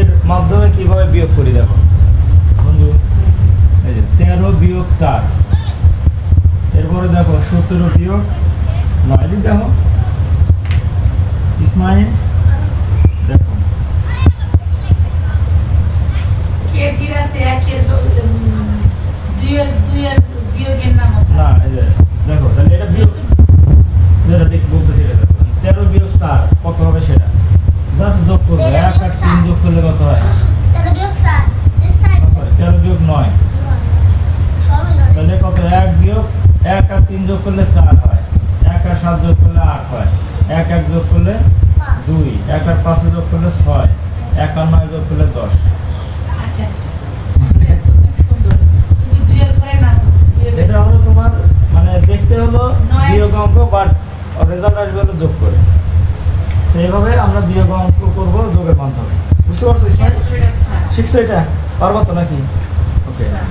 যোগের মাধ্যমে কীভাবে বিয়োগ করি দেখো? বন্ধু, এই যে তেরো বিয়োগ চার। এরপরে দেখো সতেরো বিয়োগ নয় দেখো ইসমাইল দেখো কেজির আছে একের দ- উম, দুইয়ের দুইয়ের বিয়োগের নাম আছে। না এই যে দেখো তাহলে এটা বিয়োগ যেটা দেখ বলতেছি এটা দেখো। তেরো বিয়োগ চার কত হবে সেটা জাস্ট যোগ করবে এক আর তিন যোগ করলে কত হয়? তেরো বিয়োগ নয়। তাহলে কত? এক বিয়োগ এক আর তিন যোগ করলে চার হয়। এক আর সাত যোগ করলে আট হয়। এক এক যোগ করলে দুই। এক আর পাঁচে যোগ করলে ছয়। এক আর নয় যোগ করলে দশ। আচ্ছা, আচ্ছা। খুবই সুন্দর। তুমি দুইয়ের পরে নাম বিয়োগের এটা হলো তোমার মানে দেখতে হলো। বিয়োগ অঙ্ক বাট রেজাল্ট আসবে হলো যোগ করে। সেইভাবে আমরা বিয়োগ অঙ্ক করব যোগের মাধ্যমে। বুঝতে পারছ। শিখছো এটা? পারব তো নাকি? ওকে না।